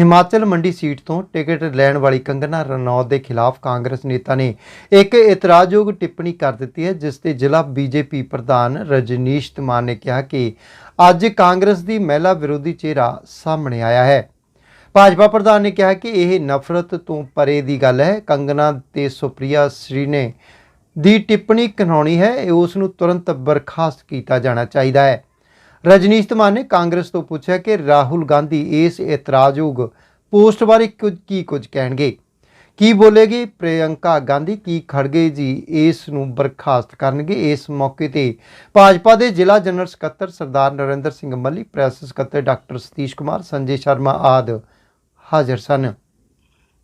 ਹਿਮਾਚਲ ਮੰਡੀ ਸੀਟ ਤੋਂ ਟਿਕਟ ਲੈਣ ਵਾਲੀ ਕੰਗਨਾ ਰਣੌਤ ਦੇ ਖਿਲਾਫ ਕਾਂਗਰਸ ਨੇਤਾ ਨੇ ਇੱਕ ਇਤਰਾਜ਼ਯੋਗ ਟਿੱਪਣੀ ਕਰ ਦਿੱਤੀ ਹੈ, ਜਿਸ ਤੇ ਜ਼ਿਲ੍ਹਾ ਬੀਜੇਪੀ ਪ੍ਰਧਾਨ ਰਜਨੀਸ਼ ਤਮਾਨ ਨੇ ਕਿਹਾ ਕਿ ਅੱਜ ਕਾਂਗਰਸ ਦੀ ਮਹਿਲਾ ਵਿਰੋਧੀ ਚਿਹਰਾ ਸਾਹਮਣੇ ਆਇਆ ਹੈ। ਭਾਜਪਾ ਪ੍ਰਧਾਨ ਨੇ ਕਿਹਾ ਕਿ ਇਹ ਨਫ਼ਰਤ ਤੋਂ ਪਰੇ ਦੀ ਗੱਲ ਹੈ। ਕੰਗਨਾ ਤੇ ਸੁਪ੍ਰਿਆ ਸ਼੍ਰੀ ਨੇ ਦੀ ਟਿੱਪਣੀ ਕਾਨੂੰਨੀ ਹੈ। ਉਸ ਨੂੰ ਤੁਰੰਤ ਬਰਖਾਸਤ ਕੀਤਾ ਜਾਣਾ ਚਾਹੀਦਾ ਹੈ। ਰਜਨੀਸ਼ ਧਮਾਨ ਨੇ ਕਾਂਗਰਸ ਤੋਂ ਪੁੱਛਿਆ ਕਿ ਰਾਹੁਲ ਗਾਂਧੀ ਇਸ ਇਤਰਾਜ਼ਯੋਗ ਪੋਸਟ ਬਾਰੇ ਕੁਝ ਕੀ ਕੁਝ ਕਹਿਣਗੇ? ਕੀ ਬੋਲੇਗੀ ਪ੍ਰਿਯੰਕਾ ਗਾਂਧੀ? ਕੀ ਖੜਗੇ ਜੀ ਇਸ ਨੂੰ ਬਰਖਾਸਤ ਕਰਨਗੇ? ਇਸ ਮੌਕੇ ਤੇ ਭਾਜਪਾ ਦੇ ਜ਼ਿਲ੍ਹਾ ਜਨਰਲ ਸਕੱਤਰ ਸਰਦਾਰ ਨਰਿੰਦਰ ਸਿੰਘ ਮੱਲੀ, ਪ੍ਰੈਸ ਸਕੱਤਰ ਡਾਕਟਰ ਸਤੀਸ਼ ਕੁਮਾਰ, ਸੰਜੇ ਸ਼ਰਮਾ ਆਦ ਹਾਜ਼ਰ ਸਨ।